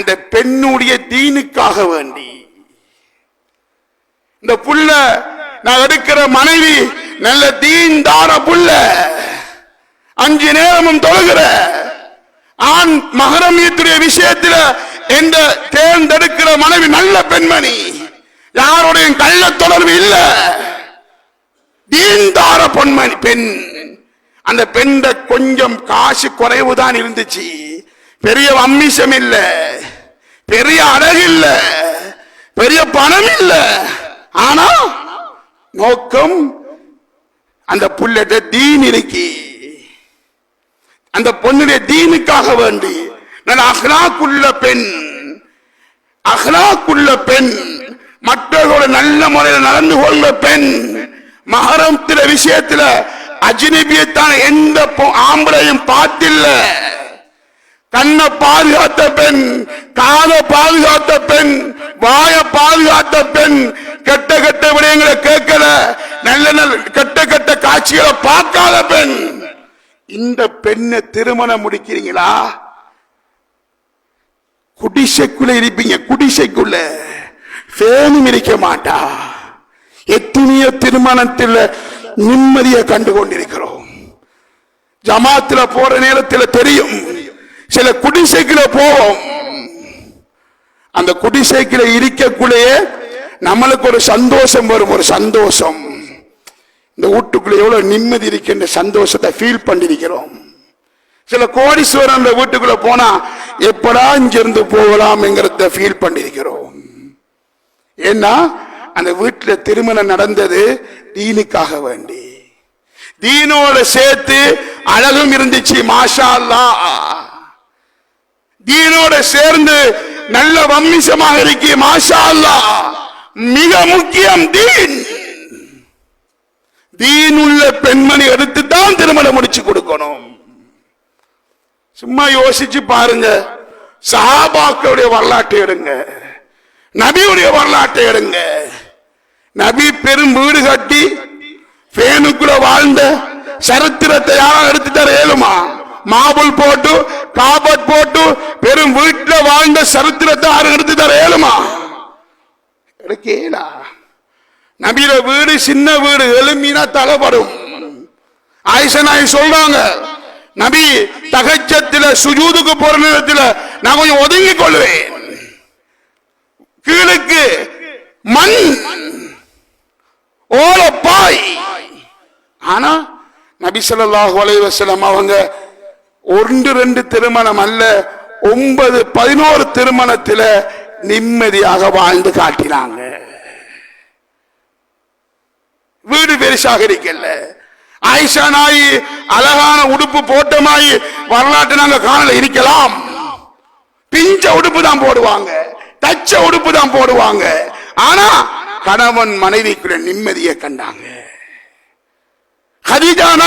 அந்த பெண்ணுடைய தீனுக்காக வேண்டி. இந்த புள்ள நான் எடுக்கிற மனைவி நல்ல தீன்தார புள்ள. அஞ்சு நேரமும் தொழுகிற. ஆண் மகரமியத்துடைய விஷயத்தில் எந்த தேர்ந்தெடுக்கிற மனைவி நல்ல பெண்மணி. யாருடைய கள்ள தொடர்பு இல்ல. தீன்தார பொன்மணி பெண். அந்த பெண்ட கொஞ்சம் காசு குறைவுதான் இருந்துச்சு. பெரிய அம்மிஷம் இல்லை. பெரிய அழகு இல்ல. பெரிய பணம் இல்ல. ஆனா நோக்கம் அந்த புள்ளட்ட தீன் இருக்கு. அந்த பொண்ணுடைய தீனுக்காக வேண்டி. நான் அஹ்லாக்குள்ள பெண். அஹ்லாக்குள்ள பெண். மற்றவர்களோட நல்ல முறையில் நடந்து கொள்ள பெண். மகரத்தில விஷயத்துல அஜினிபியத்தான எந்த பொ- ஆம்பளையும் பார்த்தில்லை. பாதுகாத்த பெண் காதை பாதுகாத்த பெண் வாய பாதுகாத்த பெண் கெட்ட கெட்ட விடயங்களை கேட்கல நல்ல நல்ல கெட்ட கெட்ட காட்சிகளை பார்க்காத பெண். இந்த பெண்ணை திருமணம் முடிக்கிறீங்களா? குடிசைக்குள்ள இருப்பீங்க குடிசைக்குள்ள. ஃபேனும் இருக்க மாட்டா. எத்தனையோ திருமணத்தில் நிம்மதியை கண்டு கொண்டிருக்கிறோம். ஜமாத்துல போற நேரத்தில் தெரியும். சில குடிசைக்குள்ள போவோம் அந்த குடிசைக்குள்ள இருக்கக்குள்ளேயே நம்மளுக்கு ஒரு சந்தோஷம் வரும் ஒரு சந்தோஷம். இந்த வீட்டுக்குள்ள எவ்வளவு நிம்மதி இருக்கின்ற சந்தோஷத்தை ஃபீல் பண்ணிருக்கிறோம். சில கோடீஸ்வரன் அந்த வீட்டுக்குள்ள போனா எப்படா இங்கிருந்து போகலாம்ங்கிறத ஃபீல் பண்ணிருக்கிறோம். ஏன்னா அந்த வீட்டுல திருமணம் நடந்தது தீனுக்காக வேண்டி. தீனோட சேர்த்து அழகும் இருந்துச்சு மாஷா அல்லா தீனோட சேர்ந்து நல்ல வம்மிசமாக இருக்கு மாஷா மிக முக்கியம் தீன். தீன் உள்ள பெண்மணி எடுத்து தான் திருமணம் முடிச்சு கொடுக்கணும். சும்மா யோசிச்சு பாருங்க. சஹாபாக்களுடைய வரலாற்றை எடுங்க. நபியுடைய வரலாற்றை எடுங்க. நபி பெரும் வீடு கட்டி பேனுக்குள்ள வாழ்ந்த சரித்திரத்தை யாரும் எடுத்து தர இயலுமா மாபுல் போட்டு காபட் போட்டு பெரும் வீட்டுல வாழ்ந்த சரித்திரத்தை யாரும் எடுத்து தர ஏழுமா? எடுக்கலா நபியில வீடு சின்ன வீடு எலும்பினா தலைப்படும் ஆயிஷா சொல்றாங்க நபி தகச்சத்தில் சுஜூதுக்கு போற நேரத்தில் நான் கொஞ்சம் ஒதுங்கிக் கொள்வேன். கீழுக்கு மண் ஓலப்பாய். ஆனா நபி ஸல்லல்லாஹு அலைஹி அவங்க ஒன்று ரெண்டு திருமணம் அல்ல ஒன்பது பதினோரு திருமணத்தில் நிம்மதியாக வாழ்ந்து காட்டினாங்க. வீடு பெருசாக இருக்கல. ஆயிஷா நாயி அழகான உடுப்பு போட்டமாயி வரலாற்று நாங்க காணல இருக்கலாம். பிஞ்ச உடுப்பு தான் போடுவாங்க தச்ச உடுப்பு தான் போடுவாங்க. ஆனா கணவன் மனைவிக்குள்ள நிம்மதியை கண்டாங்க. ஹரிஜானா